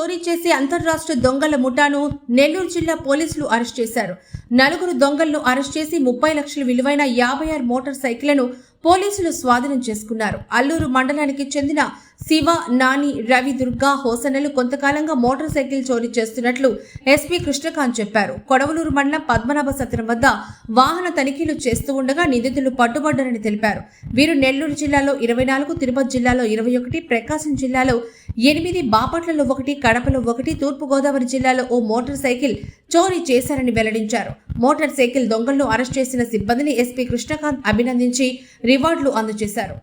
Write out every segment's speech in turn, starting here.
చోరీ చేసి అంతర్రాష్ట్ర దొంగల ముఠాను నెల్లూరు జిల్లా పోలీసులు అరెస్ట్ చేశారు. నలుగురు దొంగలను అరెస్ట్ చేసి ముప్పై లక్షల విలువైన యాభై ఆరు మోటార్ సైకిళ్ళను పోలీసులు స్వాధీనం చేసుకున్నారు. అల్లూరు మండలానికి చెందిన శివ నాని రవి దుర్గా హోసనలు కొంతకాలంగా మోటార్ సైకిల్ చోరీ చేస్తున్నట్లు ఎస్పీ కృష్ణకాంత్ చెప్పారు. కొడవలూరు మండలం పద్మనాభ సత్రం వద్ద వాహన తనిఖీలు చేస్తూ ఉండగా నిందితులు పట్టుబడ్డారని తెలిపారు. వీరు నెల్లూరు జిల్లాలో ఇరవై నాలుగు తిరుపతి జిల్లాలో ఇరవై ఒకటి ప్రకాశం జిల్లాలో ఎనిమిది బాపట్లలో ఒకటి కడపలో ఒకటి తూర్పుగోదావరి జిల్లాలో ఓ మోటార్ సైకిల్ చోరీ చేశారని వెల్లడించారు. మోటార్ సైకిల్ దొంగలను అరెస్ట్ చేసిన సిబ్బందిని ఎస్పీ కృష్ణకాంత్ అభినందించి రివార్డులు అందజేశారు.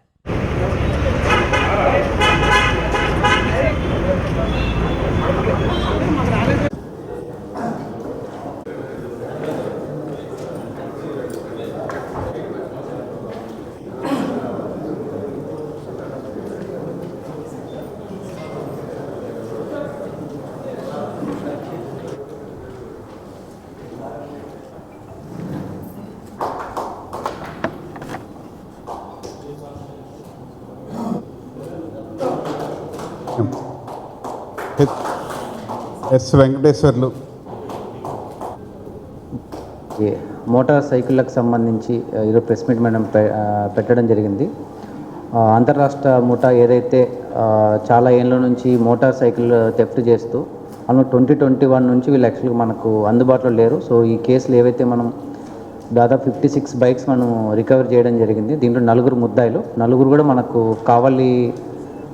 ఎస్ వెంకటేశ్వర్లు. మోటార్ సైకిళ్ళకు సంబంధించి ఈరోజు ప్రెస్ మీట్ మనం పె- పెట్టడం జరిగింది. అంతర్రాష్ట్ర ముఠా ఏదైతే చాలా ఏళ్ళ నుంచి మోటార్ సైకిల్ థెఫ్ట్ చేస్తూ అను ట్వంటీ ట్వంటీ వన్ నుంచి వీళ్ళు యాక్చువల్గా మనకు అందుబాటులో లేరు. సో ఈ కేసులు ఏవైతే మనం దాదాపు ఫిఫ్టీ సిక్స్ బైక్స్ మనం రికవర్ చేయడం జరిగింది దీంట్లో నలుగురు ముద్దాయిలు. నలుగురు కూడా మనకు కావాలి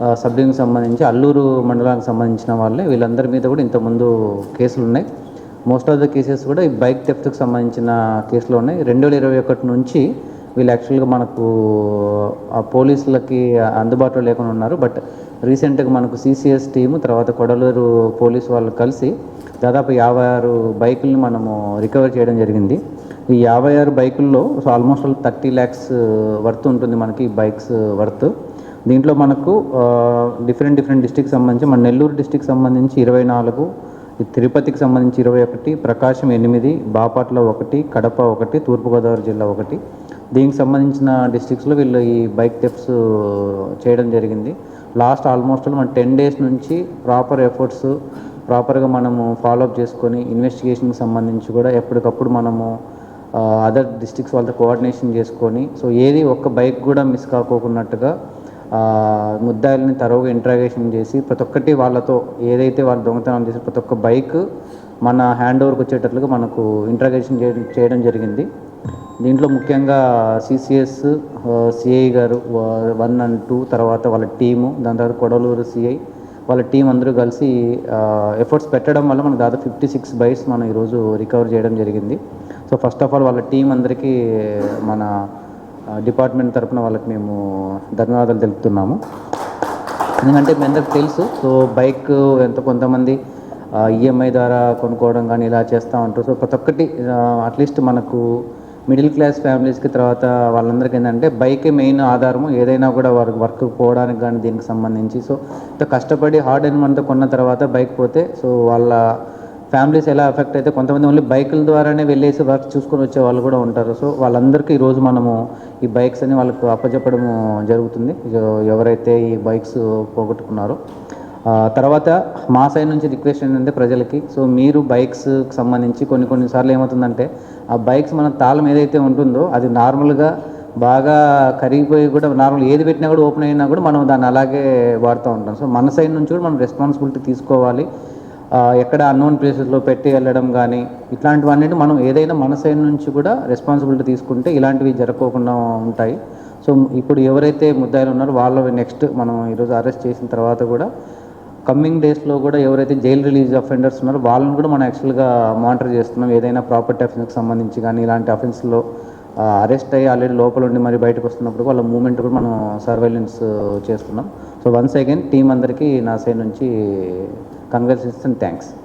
ఆ, సంబంధించి అల్లూరు మండలానికి సంబంధించిన వాళ్ళే. వీళ్ళందరి మీద కూడా ఇంతకుముందు కేసులు ఉన్నాయి. మోస్ట్ ఆఫ్ ద కేసెస్ కూడా ఈ బైక్ థెఫ్ట్కి సంబంధించిన కేసులు ఉన్నాయి. రెండు వేల ఇరవై ఒకటి నుంచి వీళ్ళు యాక్చువల్గా మనకు ఆ పోలీసులకి అందుబాటులో లేకుండా ఉన్నారు. బట్ రీసెంట్గా మనకు సిసిఎస్ టీము తర్వాత కొడలూరు పోలీసు వాళ్ళు కలిసి దాదాపు యాభై ఆరు బైకుల్ని మనము రికవర్ చేయడం జరిగింది. ఈ యాభై ఆరు బైకుల్లో so almost thirty lakhs worth ఉంటుంది మనకి ఈ బైక్స్ వర్త్ uh, దీంట్లో మనకు డిఫరెంట్ డిఫరెంట్ డిస్టిక్ సంబంధించి మన నెల్లూరు డిస్టిక్ సంబంధించి ఇరవై నాలుగు తిరుపతికి సంబంధించి ఇరవై ఒకటి ప్రకాశం ఎనిమిది బాపట్ల ఒకటి కడప ఒకటి తూర్పుగోదావరి జిల్లా ఒకటి. దీనికి సంబంధించిన డిస్టిక్స్లో వీళ్ళు ఈ బైక్ టెప్స్ చేయడం జరిగింది. లాస్ట్ ఆల్మోస్ట్ మన టెన్ డేస్ నుంచి ప్రాపర్ ఎఫర్ట్స్ ప్రాపర్గా మనము ఫాలోఅప్ చేసుకొని ఇన్వెస్టిగేషన్కి సంబంధించి కూడా ఎప్పటికప్పుడు మనము అదర్ డిస్టిక్స్ వాళ్ళతో కోఆర్డినేషన్ చేసుకొని సో ఏది ఒక్క బైక్ కూడా మిస్ కాకోకున్నట్టుగా ముద్దాయిల్ని తరువుగా ఇంట్రాగేషన్ చేసి ప్రతి ఒక్కటి వాళ్ళతో ఏదైతే వాళ్ళు దొంగతనం చేసి ప్రతి ఒక్క బైక్ మన హ్యాండ్ ఓవర్కి వచ్చేటట్లుగా మనకు ఇంట్రాగేషన్ చేయడం జరిగింది. దీంట్లో ముఖ్యంగా సిసిఎస్ సిఐ గారు వన్ అండ్ టూ తర్వాత వాళ్ళ టీము దాని తర్వాత కొడలూరు సిఐ వాళ్ళ టీం అందరూ కలిసి ఎఫర్ట్స్ పెట్టడం వల్ల మనకు దాదాపు ఫిఫ్టీ సిక్స్ బైక్స్ మనం ఈరోజు రికవర్ చేయడం జరిగింది. సో ఫస్ట్ ఆఫ్ ఆల్ వాళ్ళ టీం అందరికీ మన డిపార్ట్మెంట్ తరఫున వాళ్ళకి మేము ధన్యవాదాలు తెలుపుతున్నాము. ఎందుకంటే మీ అందరికి తెలుసు సో బైక్ ఎంత కొంతమంది ఈఎంఐ ద్వారా కొనుక్కోవడం కానీ ఇలా చేస్తూ ఉంటారు. సో ప్రతి ఒక్కటి అట్లీస్ట్ మనకు మిడిల్ క్లాస్ ఫ్యామిలీస్కి తర్వాత వాళ్ళందరికీ ఏంటంటే బైకే మెయిన్ ఆధారము. ఏదైనా కూడా వారికి వర్క్ పోవడానికి కానీ దీనికి సంబంధించి. సో ఇంత కష్టపడి హార్డ్ అండ్ మనతో కొన్న తర్వాత బైక్ పోతే సో వాళ్ళ ఫ్యామిలీస్ ఎలా ఎఫెక్ట్ అయితే కొంతమంది ఓన్లీ బైకుల ద్వారానే వెళ్ళేసి వర్క్ చూసుకొని వచ్చే వాళ్ళు కూడా ఉంటారు. సో వాళ్ళందరికీ ఈరోజు మనము ఈ బైక్స్ అని వాళ్ళకు అప్పచెప్పడం జరుగుతుంది. ఎవరైతే ఈ బైక్స్ పోగొట్టుకున్నారో. తర్వాత మా సైడ్ నుంచి రిక్వెస్ట్ ఏంటంటే ప్రజలకి సో మీరు బైక్స్కి సంబంధించి కొన్ని కొన్నిసార్లు ఏమవుతుందంటే ఆ బైక్స్ మన తాళం ఏదైతే ఉంటుందో అది నార్మల్గా బాగా కరిగిపోయి కూడా నార్మల్ ఏది పెట్టినా కూడా ఓపెన్ అయినా కూడా మనం దాన్ని అలాగే వాడుతూ ఉంటాం. సో మన సైడ్ నుంచి కూడా మనం రెస్పాన్సిబిలిటీ తీసుకోవాలి. ఎక్కడ అన్నోన్ ప్లేసెస్లో పెట్టి వెళ్ళడం కానీ ఇట్లాంటివన్నీ మనం ఏదైనా మన సైడ్ నుంచి కూడా రెస్పాన్సిబిలిటీ తీసుకుంటే ఇలాంటివి జరగకుండా ఉంటాయి. సో ఇప్పుడు ఎవరైతే ముద్దాయిలు ఉన్నారో వాళ్ళు నెక్స్ట్ మనం ఈరోజు అరెస్ట్ చేసిన తర్వాత కూడా కమ్మింగ్ డేస్లో కూడా ఎవరైతే జైల్ రిలీజ్ అఫెండర్స్ ఉన్నారో వాళ్ళని కూడా మనం యాక్చువల్గా మానిటర్ చేస్తున్నాం. ఏదైనా ప్రాపర్టీ అఫెన్స్కి సంబంధించి కానీ ఇలాంటి అఫెన్స్లో అరెస్ట్ అయ్యి ఆల్రెడీ లోపల ఉండి మరి బయటకు వస్తున్నప్పుడు వాళ్ళ మూమెంట్ కూడా మనం సర్వైలెన్స్ చేస్తున్నాం. సో వన్స్ అగైన్ టీం అందరికీ నా సైడ్ నుంచి Congrats thanks.